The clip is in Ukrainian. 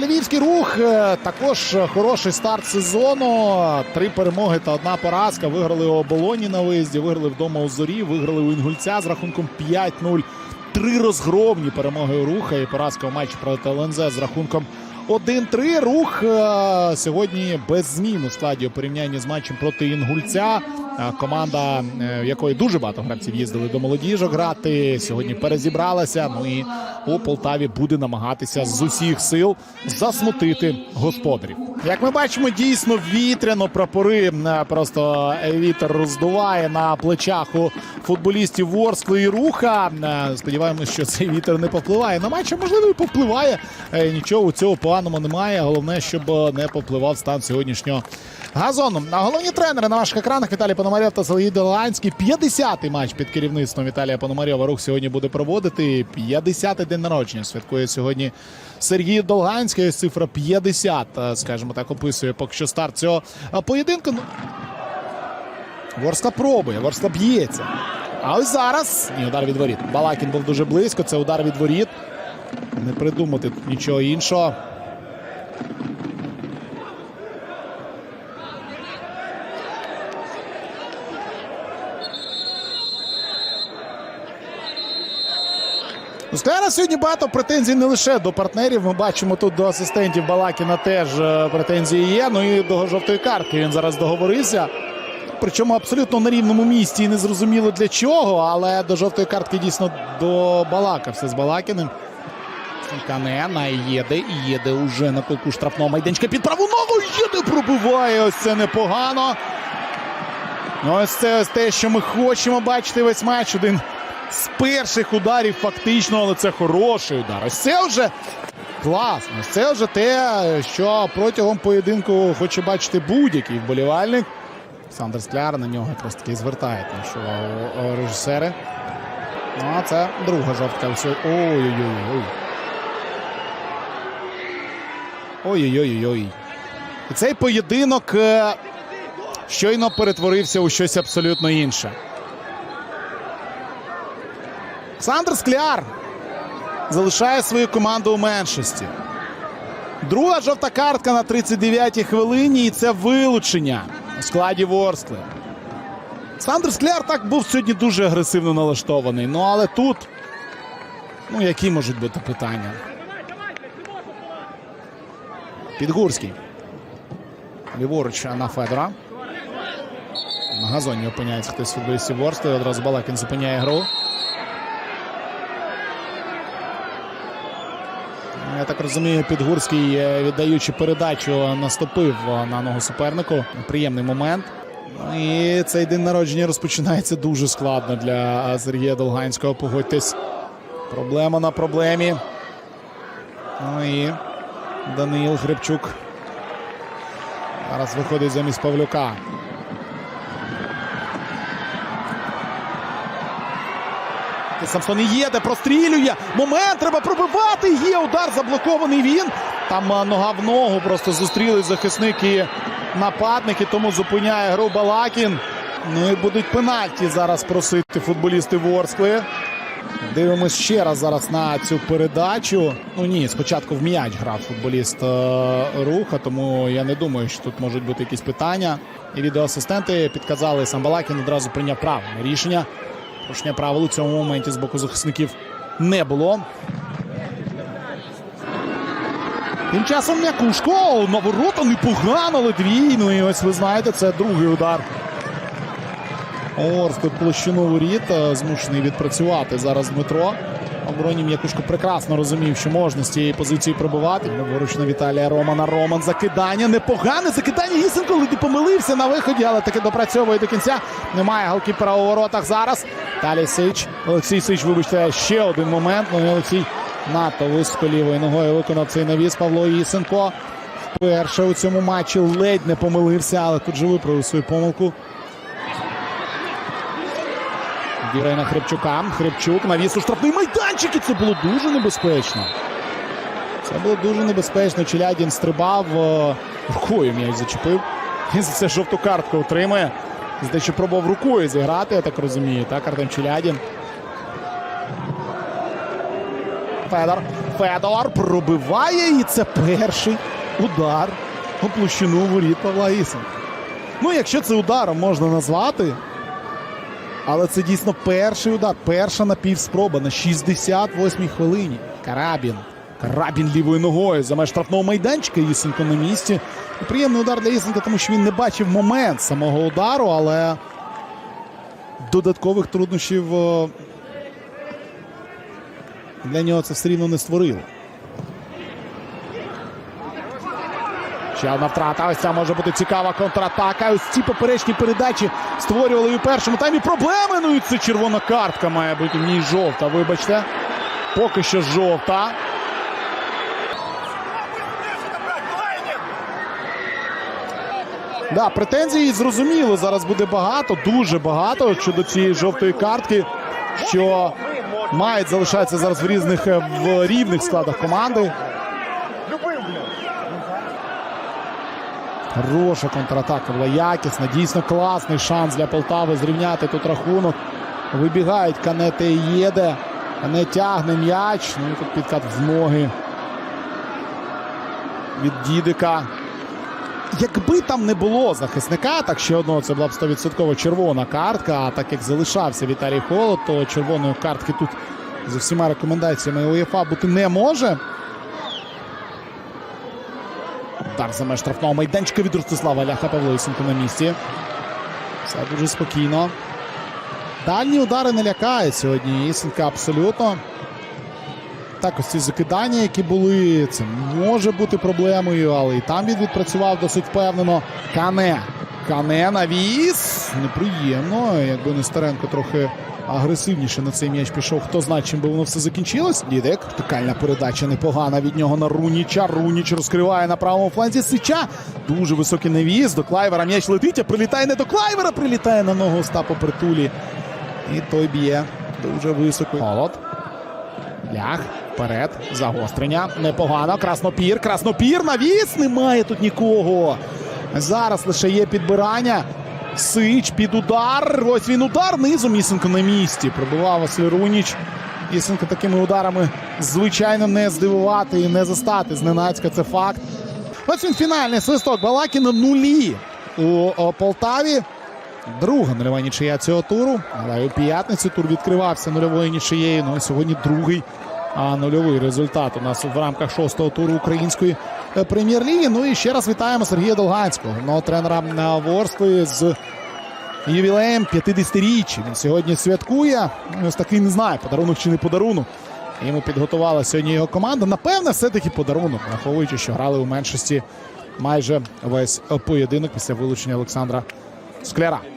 львівський рух. Е, Також хороший старт сезону. Три перемоги та одна поразка. Виграли у оболоні на виїзді, виграли вдома у зорі, виграли у Інгульця з рахунком 5-0. Три розгромні перемоги у руха і поразка у матчі проти ЛНЗ з рахунком 1-3. Рух е, сьогодні без змін у складі у порівнянні з матчем проти Інгульця. Команда, е, в якої дуже багато гравців їздили до молодіжок грати, сьогодні перезібралася. Ну і у Полтаві буде намагатися з усіх сил засмутити господарів. Як ми бачимо, дійсно вітряно прапори е, просто вітер роздуває на плечах у футболістів Ворскли і руха. Е, Сподіваємось, що цей вітер не повпливає на матч. а, Можливо, і повпливає. Нічого у цього поганого немає. Головне, щоб не повпливав стан сьогоднішнього газону. А головні тренери на ваших екранах Віталій Пономарьов та Сергій Доланський. 50-й матч під керівництвом Віталія Пономарьова рух сьогодні буде проводити. 50-й день народження святкує сьогодні Сергій Долганський. Цифра 50, е, скажімо так, описує поки що старт цього е, поєдинку. Ну, Ворскла пробує, Ворскла б'ється. А ось зараз ні, удар від воріт. Балакін був дуже близько. Це удар від воріт. Не придумати нічого іншого. Скляра сьогодні багато претензій не лише до партнерів. Ми бачимо тут до асистентів Балакіна теж е, претензії є. Ну і до жовтої картки він зараз договорився. Причому абсолютно на рівному місці і не зрозуміло для чого, але до жовтої картки дійсно до Балакався з Балакіним. Канена їде і їде уже на кулку штрафного майданчика під праву ногу. Їде, пробиває. Ось це непогано. Ну, Ось це ось те, що ми хочемо бачити весь матч. Один з перших ударів фактично, але це хороший удар. Ось це вже класно. Ось це вже те, що протягом поєдинку хоче бачити будь-який вболівальник. Олександр Скляр на нього якраз таки звертає нашу режисери. Ну, а це друга жовтка. Ой-ой-ой. Ой-ой-ой-ой. І цей поєдинок е, щойно перетворився у щось абсолютно інше. Олександр Скляр залишає свою команду у меншості. Друга жовта картка на 39-й хвилині, і це вилучення у складі Ворскли. Олександр Скляр так був сьогодні дуже агресивно налаштований. Ну але тут, ну які можуть бути питання? Підгурський. Ліворуч на Федора. На газоні опиняється хтось з футболістів Ворскли. Одразу Балакін зупиняє гру. Я так розумію, Підгурський, е, віддаючи передачу, наступив е, на ногу супернику. Приємний момент. Ну І цей день народження розпочинається дуже складно для е, Сергія Долганського. Погодьтесь. Проблема на проблемі. Ну і Даниїл Гребчук. Зараз виходить замість Павлюка. Самсон їде, прострілює. Момент треба пробивати. Є удар заблокований він. Там нога в ногу просто зустріли захисник і нападники, тому зупиняє гру Балакін. Ну і будуть пенальті зараз просити футболісти Ворскли. Дивимось ще раз зараз на цю передачу. Ну ні, спочатку в м'яч грав футболіст е, руха, тому я не думаю, що тут можуть бути якісь питання. І відеоасистенти підказали сам Балакін одразу прийняв правильне рішення. Порушення правил у цьому моменті з боку захисників не було. Тим часом М'якушко на ворота непогано. Ну і ось ви знаєте, це другий удар. Орф тут площину воріт е, змушений відпрацювати зараз Дмитро. Обороні М'якушко прекрасно розумів, що можна з цієї позиції пробивати. Ліворуч на Віталія Романа. Роман закидання. Непогане закидання. Гісенко ледь помилився на виході, але таки допрацьовує до кінця. Немає голкіпера у воротах зараз. Далі Сич. Олексій Сич, вибачте, ще один момент. Ну Олексій надто високо лівою ногою виконав цей навіс Павло Ісенко. Вперше у цьому матчі ледь не помилився, але тут же виправив свою помилку. На Хребчука. Хребчук навіс у штрафний майданчик. І це було дуже небезпечно. Це було дуже небезпечно. Челядін стрибав е, рукою м'яч зачепив. Він за це жовту картку отримує. Здається, пробував рукою зіграти, я так розумію. Так, Артем Челядін. Федор. Федор пробиває, і це перший удар у площину воріт Павла Ісенка. Ну, якщо це ударом можна назвати, але це дійсно перший удар, перша напівспроба на 68-й хвилині. Карабін. Карабін лівою ногою за меж штрафного майданчика. Ісенко на місці. Приємний удар для Ісенка, тому що він не бачив момент самого удару, але додаткових труднощів е, для нього це все рівно не створило. Ще одна втрата. Ось ця може бути цікава контратака. Ось ці поперечні передачі створювали і у першому таймі проблеми. Ну і це червона картка має бути. Ні, жовта. Вибачте. Поки що жовта. Да, претензій зрозуміло. Зараз буде багато, дуже багато щодо цієї жовтої картки, що мають залишатися зараз в різних в рівних складах команди. Хороша контратака була якісна, дійсно класний шанс для Полтави зрівняти тут рахунок. Вибігають Канете і Єде. Кане тягне м'яч. Ну і тут підкат в ноги від Дідика. Якби там не було захисника, так ще одного це була б 100% червона картка. А так як залишався Віталій Холод, то червоної картки тут за всіма рекомендаціями УЄФА бути не може. Удар за меж штрафного майданчика від Ростислава Ляха Павло Ісенко на місці. Все дуже спокійно. Дальні удари не лякають сьогодні. Ісенка абсолютно. Так, ось ці закидання, які були, це може бути проблемою, але і там він відпрацював досить впевнено. Кане. Кане навіс. Неприємно. Якби Нестеренко трохи агресивніше на цей м'яч пішов. Хто знає, чим би воно все закінчилось. Дідек. Тикальна передача непогана від нього на Руніча. Руніч розкриває на правому фланзі Сича. Дуже високий навіс. До Клайвера м'яч летить, а прилітає не до Клайвера, прилітає на ногу Остапа Притулі. І той б'є дуже високо. Холод. Лях. Вперед. Загострення. Непогано. Краснопір. Краснопір. Навіс. Немає тут нікого. Зараз лише є підбирання. Сич під удар. Ось він удар. Низом Ісенко на місці. Пробивав Василь Руніч. Ісенко такими ударами, звичайно, не здивувати і не застати. Зненацька це факт. Ось він фінальний свисток. Балакін на нулі у Полтаві. Друга нульова нічия цього туру. Але у п'ятницю тур відкривався нульовою нічиєю. Ну а сьогодні другий а, нульовий результат у нас в рамках шостого туру української е, прем'єр-ліги. Ну і ще раз вітаємо Сергія Долганського, головного тренера на Ворскли з ювілеєм 50-річчя. Він сьогодні святкує. Ну, Ось такий не знаю, подарунок чи не подарунок. Йому підготувала сьогодні його команда. Напевне, все-таки подарунок, враховуючи, що грали у меншості майже весь е, поєдинок після вилучення Олександра Скляра.